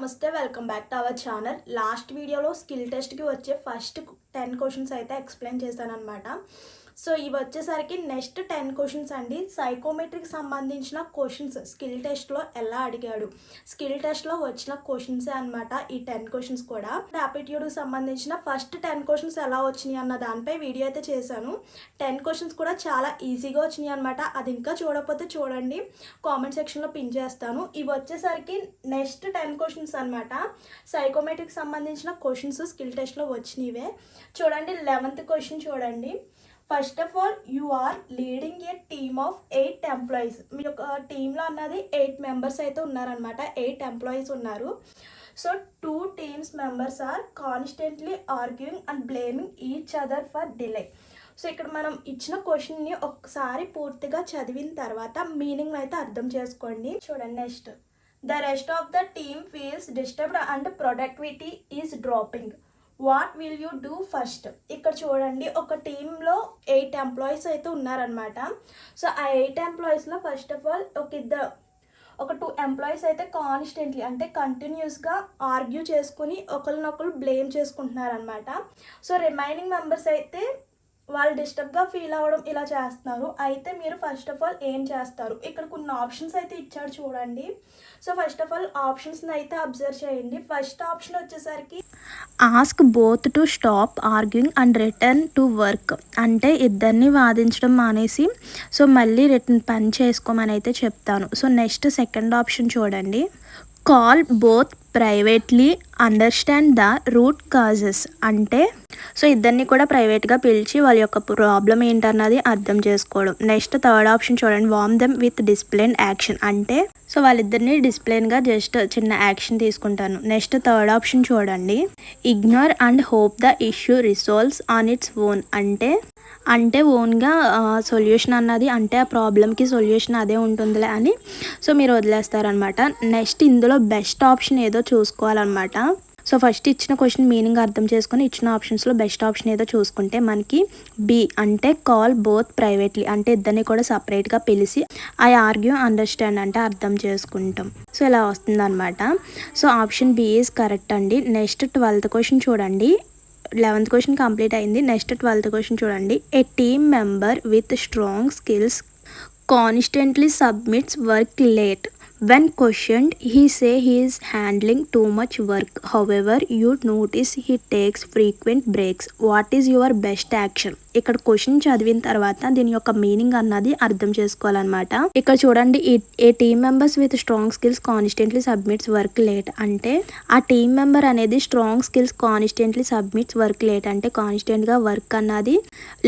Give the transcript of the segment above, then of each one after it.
నమస్తే welcome back to our channel last వీడియోలో skill టెస్ట్కి వచ్చే ఫస్ట్ టెన్ క్వశ్చన్స్ అయితే ఎక్స్ప్లెయిన్ చేశాను అనమాట సో ఇవి వచ్చేసరికి నెక్స్ట్ టెన్ క్వశ్చన్స్ అండి. సైకోమెట్రిక్ సంబంధించిన క్వశ్చన్స్ స్కిల్ టెస్ట్లో ఎలా అడిగాడు? స్కిల్ టెస్ట్లో వచ్చిన క్వశ్చన్సే అనమాట ఈ టెన్ క్వశ్చన్స్ కూడా. యాపిట్యూడ్కి సంబంధించిన ఫస్ట్ టెన్ క్వశ్చన్స్ ఎలా వచ్చినాయి అన్న దానిపై వీడియో అయితే చేశాను. టెన్ క్వశ్చన్స్ కూడా చాలా ఈజీగా వచ్చినాయి అనమాట అది ఇంకా చూడకపోతే చూడండి. కామెంట్ సెక్షన్లో పిన్ చేస్తాను. ఇవి వచ్చేసరికి నెక్స్ట్ టెన్ క్వశ్చన్స్ అనమాట సైకోమెట్రిక్ సంబంధించిన క్వశ్చన్స్ స్కిల్ టెస్ట్లో వచ్చినవే. చూడండి లెవెంత్ క్వశ్చన్ చూడండి. First of all you are leading a team of eight employees మీ యొక్క టీంలో అన్నది ఎయిట్ మెంబర్స్ అయితే ఉన్నారనమాట ఎయిట్ ఎంప్లాయీస్ ఉన్నారు. So two teams members are constantly arguing and blaming each other for delay so ఇక్కడ మనం ఇచ్చిన క్వశ్చన్ని ఒకసారి పూర్తిగా చదివిన తర్వాత మీనింగ్ అయితే అర్థం చేసుకోండి. చూడండి next the rest of the team feels disturbed and productivity is dropping what will you do first ఇక్కడ చూడండి ఒక టీంలో ఎయిట్ ఎంప్లాయీస్ అయితే ఉన్నారనమాట సో ఆ ఎయిట్ ఎంప్లాయీస్లో ఫస్ట్ ఆఫ్ ఆల్ ఒక ఇద్దరు ఒక టూ ఎంప్లాయీస్ అయితే కాన్స్టెంట్లీ అంటే కంటిన్యూస్గా ఆర్గ్యూ చేసుకుని ఒకరినొకరు బ్లేమ్ చేసుకుంటున్నారనమాట సో రిమైనింగ్ మెంబర్స్ అయితే వాళ్ళు డిస్టర్బ్గా ఫీల్ అవ్వడం ఇలా చేస్తున్నారు. అయితే మీరు ఫస్ట్ ఆఫ్ ఆల్ ఏం చేస్తారు? ఇక్కడ కొన్ని ఆప్షన్స్ అయితే ఇచ్చాడు చూడండి. సో ఫస్ట్ ఆఫ్ ఆల్ ఆప్షన్స్ని అయితే అబ్జర్వ్ చేయండి. ఫస్ట్ ఆప్షన్ వచ్చేసరికి ask both to stop arguing and return to work అంటే ఇద్దరిని వాదించడం మానేసి సో మళ్ళీ రిటర్న్ పని చేసుకోమని అయితే చెప్తాను. సో నెక్స్ట్ సెకండ్ ఆప్షన్ చూడండి. Call both privately understand the root causes అంటే సో ఇద్దరిని కూడా ప్రైవేట్గా పిలిచి వాళ్ళ యొక్క ప్రాబ్లం ఏంటన్నది అర్థం చేసుకోవడం. నెక్స్ట్ థర్డ్ ఆప్షన్ చూడండి. Warn them with discipline action అంటే సో వాళ్ళిద్దరిని డిస్ప్లేన్గా జస్ట్ చిన్న యాక్షన్ తీసుకుంటాను. నెక్స్ట్ థర్డ్ ఆప్షన్ చూడండి. Ignore and hope the issue resolves on its own అంటే అంటే ఓన్గా సొల్యూషన్ అన్నది అంటే ఆ ప్రాబ్లమ్కి సొల్యూషన్ అదే ఉంటుందిలే అని సో మీరు వదిలేస్తారనమాట నెక్స్ట్ ఇందులో బెస్ట్ ఆప్షన్ ఏదో చూసుకోవాలన్నమాట. సో ఫస్ట్ ఇచ్చిన క్వశ్చన్ మీనింగ్ అర్థం చేసుకొని ఇచ్చిన ఆప్షన్స్లో బెస్ట్ ఆప్షన్ ఏదో చూసుకుంటే మనకి బి అంటే కాల్ బోత్ ప్రైవేట్లీ అంటే ఇద్దరిని కూడా సపరేట్గా పిలిచి ఐ ఆర్గ్యూ అండర్స్టాండ్ అంటే అర్థం చేసుకుంటాం. సో ఇలా వస్తుందన్నమాట. So option B is correct అండి. నెక్స్ట్ ట్వెల్త్ క్వశ్చన్ చూడండి. లెవెంత్ క్వశ్చన్ కంప్లీట్ అయింది. నెక్స్ట్ ట్వెల్త్ క్వశ్చన్ చూడండి. A team member with strong skills constantly submits work late When questioned, he say he is handling too much work. However, you notice he takes frequent breaks. What is your best action? ఇక్కడ question చదివిన తర్వాత దీని యొక్క meaning అన్నది అర్థం చేసుకోవాలన్నమాట. ఇక్కడ చూడండి a team members with strong skills constantly submits work late అంటే ఆ టీమ్ మెంబర్ అనేది strong skills constantly submits work late అంటే కాన్స్టెంట్గా వర్క్ అన్నది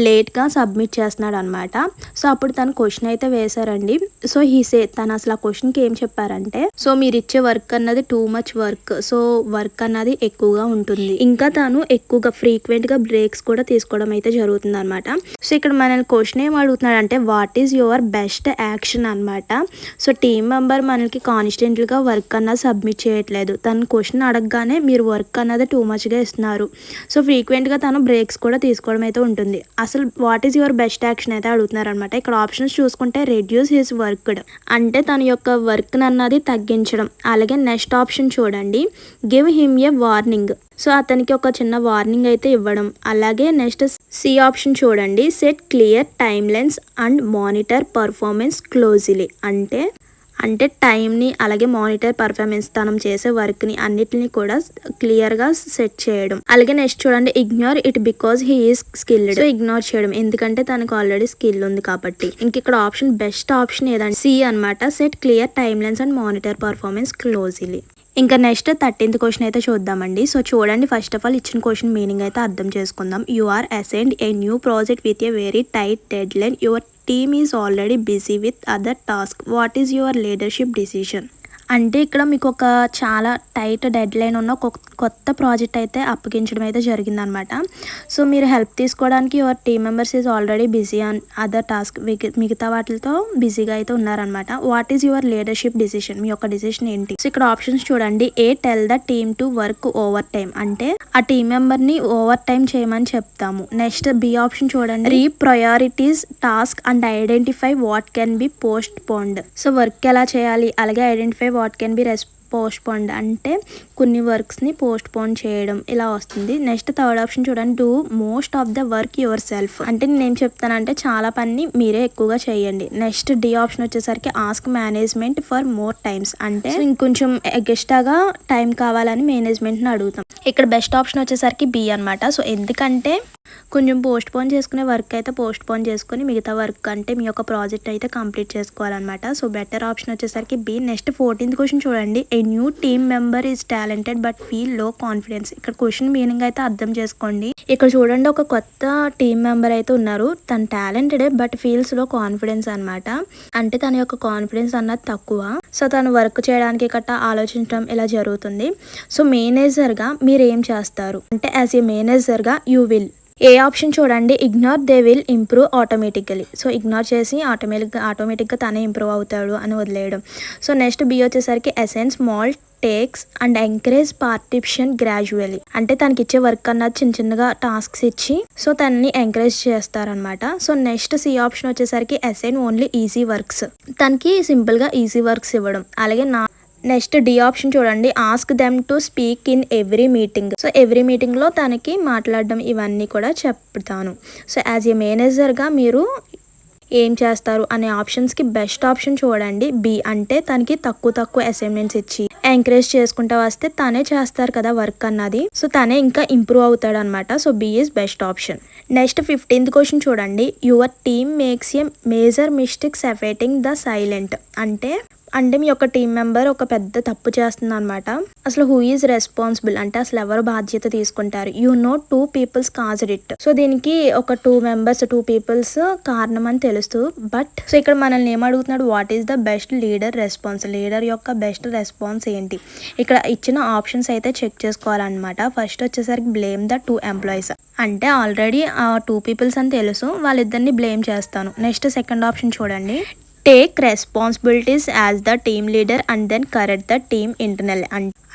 లేట్గా సబ్మిట్ చేస్తున్నాడు అనమాట సో అప్పుడు తను క్వశ్చన్ అయితే వేశారండి. సో హీసే తను అసలు ఆ క్వశ్చన్కి ఏం చెప్పారంటే సో మీరు ఇచ్చే వర్క్ అన్నది too much work so work అన్నది ఎక్కువగా ఉంటుంది. ఇంకా తను ఎక్కువగా ఫ్రీక్వెంట్గా బ్రేక్స్ కూడా తీసుకోవడం అయితే జరుగుతుంది. అనమాట సో ఇక్కడ మనల్ని క్వశ్చన్ ఏం అడుగుతున్నాడు అంటే what is your best action అనమాట సో టీమ్ మెంబర్ మనకి కాన్స్టెంట్గా వర్క్ అన్నది సబ్మిట్ చేయట్లేదు. తను క్వశ్చన్ అడగగానే మీరు వర్క్ అన్నది టూ మచ్గా ఇస్తున్నారు. సో ఫ్రీక్వెంట్గా తను బ్రేక్స్ కూడా తీసుకోవడం అయితే ఉంటుంది. అసలు what is your best action అయితే అడుగుతున్నారు అనమాట ఇక్కడ ఆప్షన్స్ చూసుకుంటే రెడ్యూస్ హిస్ వర్క్డ్ అంటే తన యొక్క వర్క్ అన్నది తగ్గించడం. అలాగే నెక్స్ట్ ఆప్షన్ చూడండి. Give him a warning so అతనికి ఒక చిన్న వార్నింగ్ అయితే ఇవ్వడం. అలాగే నెక్స్ట్ సి ఆప్షన్ చూడండి. Set clear timelines and monitor performance closely. అంటే అంటే టైంని అలాగే మానిటర్ పర్ఫార్మెన్స్ తనం చేసే వర్క్ని అన్నిటిని కూడా క్లియర్గా సెట్ చేయడం. అలాగే నెక్స్ట్ చూడండి. Ignore it because he is skilled so ignore చేయడం. ఎందుకంటే తనకు ఆల్రెడీ స్కిల్ ఉంది కాబట్టి. ఇంక ఇక్కడ ఆప్షన్ బెస్ట్ ఆప్షన్ ఏదంటే సి అనమాట set clear timelines and monitor performance closely. ఇంకా నెక్స్ట్ థర్టీన్త్ క్వశ్చన్ అయితే చూద్దామండి. సో చూడండి ఫస్ట్ ఆఫ్ ఆల్ ఇచ్చిన క్వశ్చన్ మీనింగ్ అయితే అర్థం చేసుకుందాం. You are assigned a new project with a very tight deadline your team is already busy with other task what is your leadership decision అంటే ఇక్కడ మీకు ఒక చాలా టైట్ డెడ్ లైన్ ఉన్న ఒక కొత్త ప్రాజెక్ట్ అయితే అప్పగించడం అయితే జరిగిందనమాట. సో మీరు హెల్ప్ తీసుకోవడానికి your team members is already busy on other task మిగతా వాటితో బిజీగా అయితే ఉన్నారనమాట. What is your leadership decision? మీ యొక్క డిసిషన్ ఏంటి? సో ఇక్కడ ఆప్షన్స్ చూడండి. A tell the team to work overtime అంటే ఆ టీమ్ మెంబర్ని ఓవర్ టైం చేయమని చెప్తాము. నెక్స్ట్ బి ఆప్షన్ చూడండి. Re priorities task and identify what can be postponed so work ఎలా చేయాలి? అలాగే ఐడెంటిఫై వాట్ కెన్ బి రెస్ పోస్ట్పోండ్ అంటే కొన్ని వర్క్స్ని పోస్ట్పోన్ చేయడం ఇలా వస్తుంది. నెక్స్ట్ థర్డ్ ఆప్షన్ చూడండి. Do most of the work yourself. అంటే నేను చెప్తానంటే చాలా పని మీరే ఎక్కువగా చేయండి. నెక్స్ట్ డి ఆప్షన్ వచ్చేసరికి ask management for more times. అంటే ఇంకొంచెం ఎగస్ట్రాగా టైం కావాలని మేనేజ్మెంట్ని అడుగుతాం. ఇక్కడ బెస్ట్ ఆప్షన్ వచ్చేసరికి బి అనమాట సో ఎందుకంటే కొంచెం పోస్ట్ పోన్ చేసుకునే వర్క్ అయితే పోస్ట్ పోన్ చేసుకుని మిగతా వర్క్ అంటే మీ యొక్క ప్రాజెక్ట్ అయితే కంప్లీట్ చేసుకోవాలన్నమాట. సో బెటర్ ఆప్షన్ వచ్చేసరికి బి నెక్స్ట్ ఫోర్టీన్త్ క్వశ్చన్ చూడండి. A new team member is talented but feel low confidence ఇక్కడ క్వశ్చన్ మీనింగ్ అయితే అర్థం చేసుకోండి. ఇక్కడ చూడండి ఒక కొత్త టీమ్ మెంబర్ అయితే ఉన్నారు. తను టాలెంటెడ్ బట్ ఫీల్స్లో కాన్ఫిడెన్స్ అనమాట అంటే తన యొక్క కాన్ఫిడెన్స్ అన్నది తక్కువ. సో తను వర్క్ చేయడానికి గట్టా ఆలోచించడం ఇలా జరుగుతుంది. సో మేనేజర్గా మీరు ఏం చేస్తారు? అంటే యాజ్ ఏ మేనేజర్గా యూ విల్ ఏ ఆప్షన్ చూడండి ignore they will improve automatically so ignore చేసి ఆటోమేటిక్గా ఆటోమేటిక్గా తనే ఇంప్రూవ్ అవుతాడు అని వదిలేయడం. సో నెక్స్ట్ బి వచ్చేసరికి essence small tasks and encourage participation gradually అంటే తనకి ఇచ్చే వర్క్ అన్నది చిన్న చిన్నగా టాస్క్స్ ఇచ్చి సో తనని ఎంకరేజ్ చేస్తారనమాట సో నెక్స్ట్ సి ఆప్షన్ వచ్చేసరికి అసైన్ ఓన్లీ ఈజీ వర్క్స్ తనకి సింపుల్గా ఈజీ వర్క్స్ ఇవ్వడం. అలాగే నా నెక్స్ట్ డి ఆప్షన్ చూడండి. Ask them to speak in every meeting so every మీటింగ్లో తనకి మాట్లాడడం ఇవన్నీ కూడా చెప్తాను. సో యాజ్ ఏ మేనేజర్గా మీరు ఏం చేస్తారు అనే ఆప్షన్స్కి బెస్ట్ ఆప్షన్ చూడండి. బి అంటే తనకి తక్కువ తక్కువ అసైన్మెంట్స్ ఇచ్చి ఎంకరేజ్ చేసుకుంటా వస్తే తనే చేస్తారు కదా వర్క్ అన్నది. సో తనే ఇంకా ఇంప్రూవ్ అవుతాడు అనమాట so B is best option next fifteenth question చూడండి. Your team makes a major mistakes affecting the client అంటే అంటే మీ యొక్క టీం మెంబర్ ఒక పెద్ద తప్పు చేస్తుంది అనమాట అసలు హూ ఈజ్ రెస్పాన్సిబుల్ అంటే అసలు ఎవరు బాధ్యత తీసుకుంటారు? You know two peoples caused it so దీనికి ఒక టూ మెంబర్స్ టూ పీపుల్స్ కారణం అని తెలుస్తూ బట్ సో ఇక్కడ మనల్ని ఏం అడుగుతున్నాడు what is the best leader response leader యొక్క బెస్ట్ రెస్పాన్స్ ఏంటి? ఇక్కడ ఇచ్చిన ఆప్షన్స్ అయితే చెక్ చేసుకోవాలన్నమాట. ఫస్ట్ వచ్చేసరికి బ్లేమ్ ద టూ ఎంప్లాయీస్ అంటే ఆల్రెడీ ఆ టూ పీపుల్స్ అని తెలుసు. వాళ్ళిద్దరిని బ్లేమ్ చేస్తాను. నెక్స్ట్ సెకండ్ ఆప్షన్ చూడండి. Take responsibilities as the team leader and then correct the team internal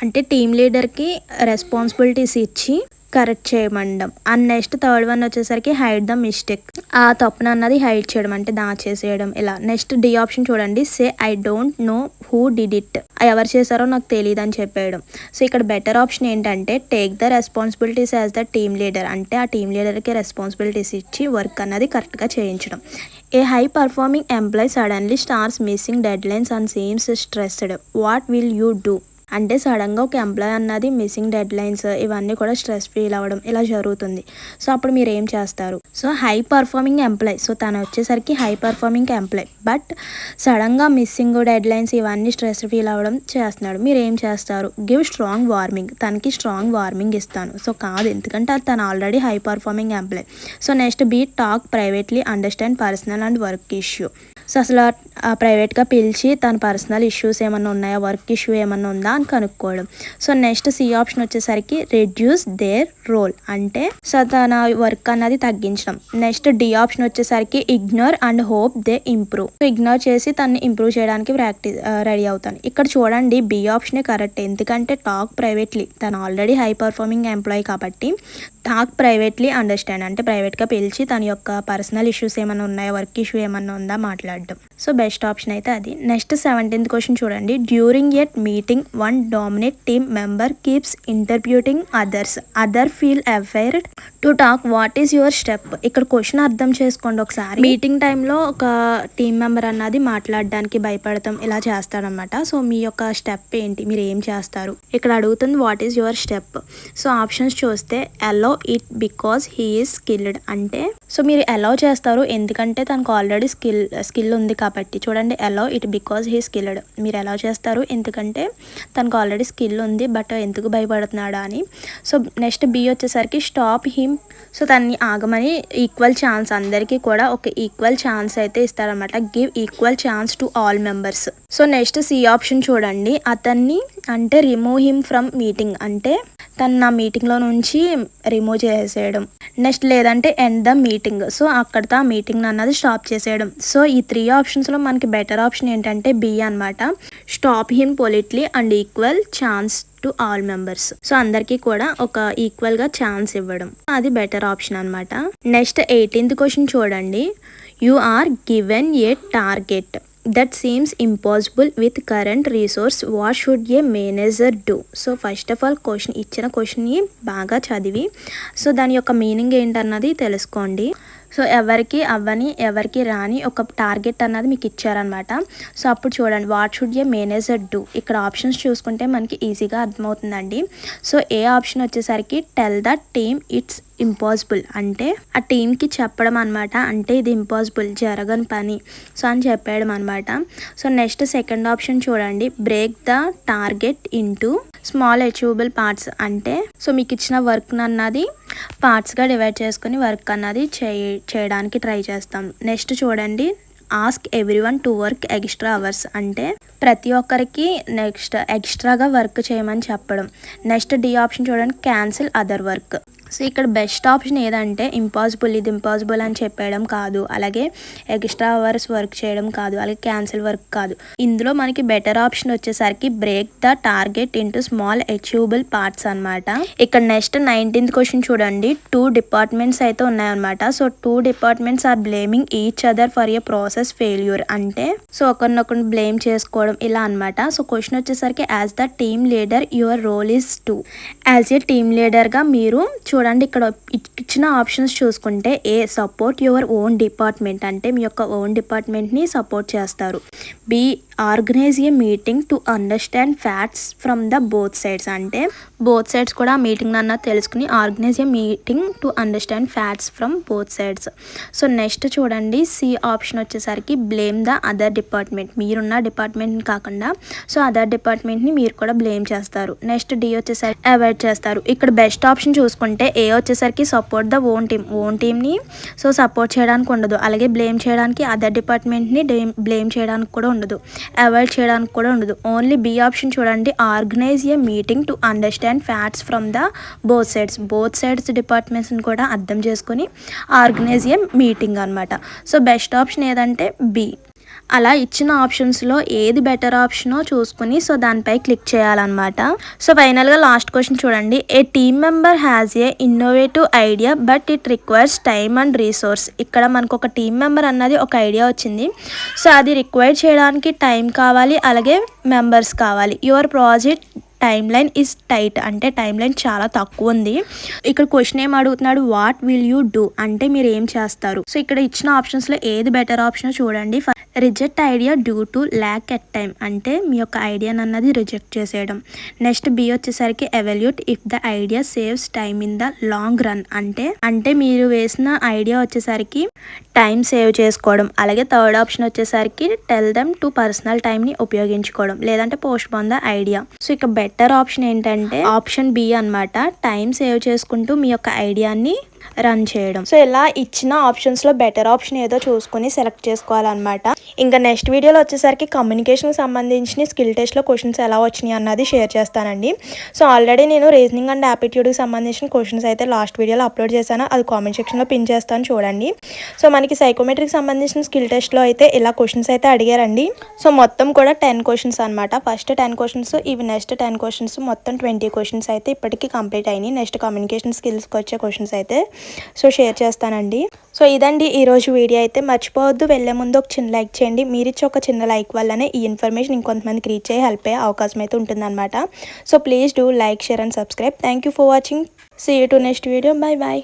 అంటే టీమ్ లీడర్కి రెస్పాన్సిబిలిటీస్ ఇచ్చి కరెక్ట్ చేయమండం. అండ్ నెక్స్ట్ థర్డ్ వన్ వచ్చేసరికి హైడ్ ద మిస్టేక్ ఆ తప్పున అన్నది హైడ్ చేయడం అంటే దాచేసేయడం. ఇలా. నెక్స్ట్ డి ఆప్షన్ చూడండి. Say I don't know who did it ఎవరు చేశారో నాకు తెలియదు అని చెప్పేయడం. సో ఇక్కడ బెటర్ ఆప్షన్ ఏంటంటే take the responsibilities as the team leader అంటే ఆ టీమ్ లీడర్కి రెస్పాన్సిబిలిటీస్ ఇచ్చి వర్క్ అన్నది కరెక్ట్గా చేయించడం. A high performing employee suddenly starts missing deadlines and seems stressed what will you do అంటే సడన్గా ఒక ఎంప్లాయ్ అన్నది మిస్సింగ్ డెడ్ లైన్స్ ఇవన్నీ కూడా స్ట్రెస్ ఫీల్ అవ్వడం ఇలా జరుగుతుంది. సో అప్పుడు మీరు ఏం చేస్తారు? So high performing employee. So తను వచ్చేసరికి హై పర్ఫార్మింగ్ ఎంప్లాయ్. బట్ సడన్గా మిస్సింగ్ డెడ్ లైన్స్ ఇవన్నీ స్ట్రెస్ ఫీల్ అవ్వడం చేస్తున్నాడు. మీరు ఏం చేస్తారు? Give strong warning. తనకి స్ట్రాంగ్ వార్మింగ్ ఇస్తాను. సో కాదు ఎందుకంటే అది తను already high performing employee. So next B talk privately understand personal and work issue. So అసలు ఆ ప్రైవేట్గా పిలిచి తన పర్సనల్ ఇష్యూస్ ఏమన్నా ఉన్నాయా? వర్క్ ఇష్యూ ఏమన్నా ఉందా? అని కనుక్కోవడం. సో నెక్స్ట్ సి ఆప్షన్ వచ్చేసరికి రెడ్యూస్ దేర్ రోల్. అంటే సో తన వర్క్ అన్నది తగ్గించడం. నెక్స్ట్ డి ఆప్షన్ వచ్చేసరికి ignore and hope they improve. Ignore చేసి తన్ని ఇంప్రూవ్ చేయడానికి ప్రాక్టీస్ రెడీ అవుతాను. ఇక్కడ చూడండి బి ఆప్షనే కరెక్ట్. ఎందుకంటే టాక్ ప్రైవేట్లీ. తను ఆల్రెడీ హై పర్ఫార్మింగ్ ఎంప్లాయీ కాబట్టి టాక్ ప్రైవేట్లీ అండర్స్టాండ్. అంటే ప్రైవేట్గా పిలిచి తన యొక్క పర్సనల్ ఇష్యూస్ ఏమైనా ఉన్నాయా? వర్క్ ఇష్యూ ఏమైనా ఉందా? మాట్లాడడం. సో బెస్ట్ ఆప్షన్ అయితే అది. నెక్స్ట్ సెవెంటీన్త్ క్వశ్చన్ చూడండి. During at meeting one dominate team member keeps interrupting others. Other feel afraid to talk what is your step? ఇక్కడ క్వశ్చన్ అర్థం చేసుకోండి ఒకసారి. మీటింగ్ టైంలో ఒక టీమ్ మెంబర్ అన్నది మాట్లాడడానికి భయపడతాం ఇలా చేస్తాడనమాట. సో మీ యొక్క స్టెప్ ఏంటి? మీరు ఏం చేస్తారు? ఇక్కడ అడుగుతుంది what is your step? So options చూస్తే allow it because he is skilled అంటే సో మీరు అలౌ చేస్తారు ఎందుకంటే తనకు ఆల్రెడీ స్కిల్ స్కిల్ ఉంది కాబట్టి. చూడండి allow it because he skilled మీరు అలౌ చేస్తారు ఎందుకంటే తనకు ఆల్రెడీ స్కిల్ ఉంది బట్ ఎందుకు భయపడుతున్నాడా అని. సో నెక్స్ట్ బి వచ్చేసరికి స్టాప్ హిమ్ సో తన్ని ఆగమని ఈక్వల్ ఛాన్స్ అందరికీ కూడా ఒక ఈక్వల్ ఛాన్స్ అయితే ఇస్తారనమాట give equal chance to all members so next C option చూడండి. అతన్ని అంటే రిమూవ్ హిమ్ ఫ్రమ్ మీటింగ్ అంటే తను నా మీటింగ్లో నుంచి రిమూవ్ చేసేయడం. నెక్స్ట్ లేదంటే ఎండ్ ద మీటింగ్ సో అక్కడితో ఆ మీటింగ్ అన్నది స్టాప్ చేసేయడం. సో ఈ త్రీ ఆప్షన్స్లో మనకి బెటర్ ఆప్షన్ ఏంటంటే బి అనమాట stop him politely and equal chance to all members so అందరికీ కూడా ఒక ఈక్వల్గా ఛాన్స్ ఇవ్వడం. అది బెటర్ ఆప్షన్ అనమాట నెక్స్ట్ ఎయిటీన్త్ క్వశ్చన్ చూడండి. You are given a target that seems impossible with current resource what should a manager do so first of all question ఇచ్చిన క్వశ్చన్ని బాగా చదివి. సో దాని యొక్క మీనింగ్ ఏంటన్నది తెలుసుకోండి. సో ఎవరికి అవ్వని ఎవరికి రాని ఒక టార్గెట్ అన్నది మీకు ఇచ్చారనమాట సో అప్పుడు చూడండి what should a manager do ఇక్కడ ఆప్షన్స్ చూసుకుంటే మనకి ఈజీగా అర్థమవుతుందండి. సో ఏ ఆప్షన్ వచ్చేసరికి tell the team it's impossible అంటే ఆ టీంకి చెప్పడం అనమాట అంటే ఇది ఇంపాసిబుల్ జరగని పని. సో అని చెప్పడం అనమాట సో నెక్స్ట్ సెకండ్ ఆప్షన్ చూడండి break the target into small achievable parts అంటే సో మీకు ఇచ్చిన వర్క్ అన్నది పార్ట్స్గా డివైడ్ చేసుకొని వర్క్ అన్నది చేయడానికి ట్రై చేస్తాం. నెక్స్ట్ చూడండి ask everyone to work extra hours అంటే ప్రతి ఒక్కరికి నెక్స్ట్ ఎక్స్ట్రాగా వర్క్ చేయమని చెప్పడం. నెక్స్ట్ డి ఆప్షన్ చూడండి క్యాన్సిల్ అదర్ వర్క్. సో ఇక్కడ బెస్ట్ ఆప్షన్ ఏదంటే ఇంపాసిబుల్ ఇది ఇంపాసిబుల్ అని చెప్పడం కాదు. అలాగే ఎక్స్ట్రా అవర్స్ వర్క్ చేయడం కాదు. అలాగే క్యాన్సిల్ వర్క్ కాదు. ఇందులో మనకి బెటర్ ఆప్షన్ వచ్చేసరికి break the target into small achievable parts అన్నమాట. ఇక్కడ నెక్స్ట్ నైన్టీన్త్ క్వశ్చన్ చూడండి. టూ డిపార్ట్మెంట్స్ అయితే ఉన్నాయన్నమాట. So two departments are blaming each other for a process failure. అంటే సో ఒకరినొకరు బ్లేమ్ చేసుకోవడం ఇలా అన్నమాట. సో క్వశ్చన్ వచ్చేసరికి as the team leader your role is to. As a team లీడర్గా మీరు చూ చూడండి ఇక్కడ ఇచ్చిన ఆప్షన్స్ చూసుకుంటే A support your own department అంటే మీ యొక్క ఓన్ డిపార్ట్మెంట్ని సపోర్ట్ చేస్తారు. B organize a meeting to understand facts from the both sides అంటే బోత్ సైడ్స్ కూడా ఆ మీటింగ్ అన్న తెలుసుకుని organize a meeting to understand facts from both sides. So next చూడండి సి ఆప్షన్ వచ్చేసరికి బ్లేమ్ ద అదర్ డిపార్ట్మెంట్. మీరున్న department కాకుండా so other డిపార్ట్మెంట్ని మీరు కూడా బ్లేమ్ చేస్తారు. నెక్స్ట్ డి వచ్చేసరికి అవాయిడ్ చేస్తారు. ఇక్కడ బెస్ట్ ఆప్షన్ చూసుకుంటే ఏ వచ్చేసరికి support the own team. Own టీమ్ని సో సపోర్ట్ చేయడానికి ఉండదు. అలాగే బ్లేమ్ చేయడానికి అదర్ డిపార్ట్మెంట్ని బ్లేమ్ చేయడానికి కూడా ఉండదు. అవాయిడ్ చేయడానికి కూడా ఉండదు. ఓన్లీ బి ఆప్షన్ చూడండి. Organize a meeting to understand facts from the both sides both sides డిపార్ట్మెంట్స్ని కూడా అర్థం చేసుకొని ఆర్గనైజ్ ఏ మీటింగ్ అనమాట సో బెస్ట్ ఆప్షన్ ఏదంటే బి అలా ఇచ్చిన ఆప్షన్స్లో ఏది బెటర్ ఆప్షనో చూసుకుని సో దానిపై క్లిక్ చేయాలన్నమాట. సో ఫైనల్గా లాస్ట్ క్వశ్చన్ చూడండి. A team member has a innovative idea but it requires time and resource? ఇక్కడ మనకు ఒక టీమ్ మెంబర్ అన్నది ఒక ఐడియా వచ్చింది. సో అది రిక్వైర్ చేయడానికి టైం కావాలి అలాగే మెంబర్స్ కావాలి. Your project timeline is tight అంటే టైం లైన్ చాలా తక్కువ ఉంది. ఇక్కడ క్వశ్చన్ ఏం అడుగుతున్నాడు? What will you do? అంటే మీరు ఏం చేస్తారు? సో ఇక్కడ ఇచ్చిన ఆప్షన్స్లో ఏది బెటర్ ఆప్షన్ చూడండి. Reject idea due to lack at time అంటే మీ యొక్క ఐడియాని అన్నది రిజెక్ట్ చేసేయడం. నెక్స్ట్ బి వచ్చేసరికి evaluate if the idea saves time in the long run అంటే అంటే మీరు వేసిన ఐడియా వచ్చేసరికి టైం సేవ్ చేసుకోవడం. అలాగే థర్డ్ ఆప్షన్ వచ్చేసరికి టెల్ దెమ్ టు పర్సనల్ టైంని ఉపయోగించుకోవడం లేదంటే postpone the idea. So ఇక బెటర్ ఆప్షన్ ఏంటంటే ఆప్షన్ బి అన్నమాట టైం సేవ్ చేసుకుంటూ మీ యొక్క ఐడియాని రన్ చేయడం. సో ఇలా ఇచ్చిన ఆప్షన్స్లో బెటర్ ఆప్షన్ ఏదో చూసుకొని సెలెక్ట్ చేసుకోవాలన్నమాట. ఇంకా నెక్స్ట్ వీడియోలో వచ్చేసరికి కమ్యూనికేషన్కి సంబంధించిన స్కిల్ టెస్ట్లో క్వశ్చన్స్ ఎలా వచ్చినాయి అన్నది షేర్ చేస్తానండి. సో ఆల్రెడీ నేను రీజనింగ్ అండ్ యాప్టిట్యూడ్కి సంబంధించిన క్వశ్చన్స్ అయితే లాస్ట్ వీడియోలో అప్లోడ్ చేశాను. అది కామెంట్ సెక్షన్లో పిన్ చేస్తాను చూడండి. సో మనకి సైకోమెట్రిక్ సంబంధించిన స్కిల్ టెస్ట్లో అయితే ఇలా క్వశ్చన్స్ అయితే అడిగారండి. సో మొత్తం కూడా టెన్ క్వశ్చన్స్ అనమాట ఫస్ట్ టెన్ క్వశ్చన్స్ ఇవి నెక్స్ట్ టెన్ క్వశ్చన్స్ మొత్తం ట్వంటీ క్వశ్చన్స్ అయితే ఇప్పటికీ కంప్లీట్ అయినాయి. నెక్స్ట్ కమ్యూనికేషన్ స్కిల్స్కి వచ్చే క్వశ్చన్స్ అయితే సో షేర్ చేస్తానండి. సో ఇదండి ఈరోజు వీడియో అయితే. మర్చిపోవద్దు. వెళ్ళే ముందు ఒక చిన్న లైక్ చేయండి. మీరు ఇచ్చే ఒక చిన్న లైక్ వల్లనే ఈ ఇన్ఫర్మేషన్ ఇంకొంతమందికి రీచ్ అయ్యి హెల్ప్ అయ్యే అవకాశం అయితే ఉంటుందన్నమాట. So please do like share and subscribe. Thank you for watching. See you to next video bye bye